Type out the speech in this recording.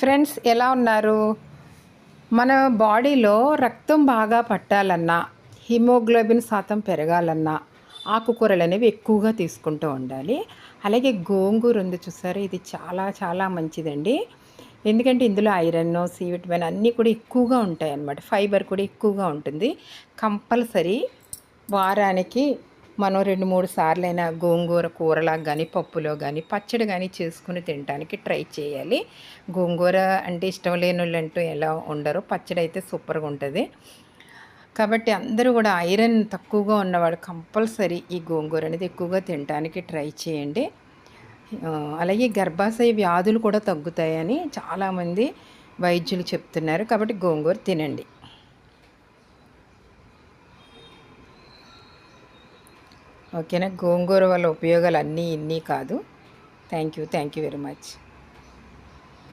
Friends ఎలా ఉన్నారు? మన బాడీలో రక్తం బాగా పట్టాలన్నా హిమోగ్లోబిన్ శాతం పెరగాలన్నా ఆకుకూరలు అనేవి ఎక్కువగా తీసుకుంటూ ఉండాలి. అలాగే గోంగూర ఉంది చూసారు? ఇది చాలా చాలా మంచిదండి. ఎందుకంటే ఇందులో ఐరన్ సి విటమిన్ అన్నీ కూడా ఎక్కువగా ఉంటాయి అన్నమాట ఫైబర్ కూడా ఎక్కువగా ఉంటుంది. కంపల్సరీ వారానికి మనం రెండు మూడు సార్లైనా గోంగూర కూరలా కానీ పప్పులో కానీ పచ్చడి కానీ చేసుకుని తినడానికి ట్రై చేయాలి. గోంగూర అంటే ఇష్టం లేని వాళ్ళు అంటూ ఎలా ఉండరు పచ్చడి అయితే సూపర్గా ఉంటుంది. కాబట్టి అందరూ కూడా ఐరన్ తక్కువగా ఉన్నవాడు కంపల్సరీ ఈ గోంగూర అనేది ఎక్కువగా తినడానికి ట్రై చేయండి. అలాగే గర్భాశయ వ్యాధులు కూడా తగ్గుతాయని చాలామంది వైద్యులు చెప్తున్నారు. కాబట్టి గోంగూర తినండి. ఓకేనా? గోంగూర వల్ల ఉపయోగాలు అన్నీ ఇన్ని కాదు. Thank you thank you very much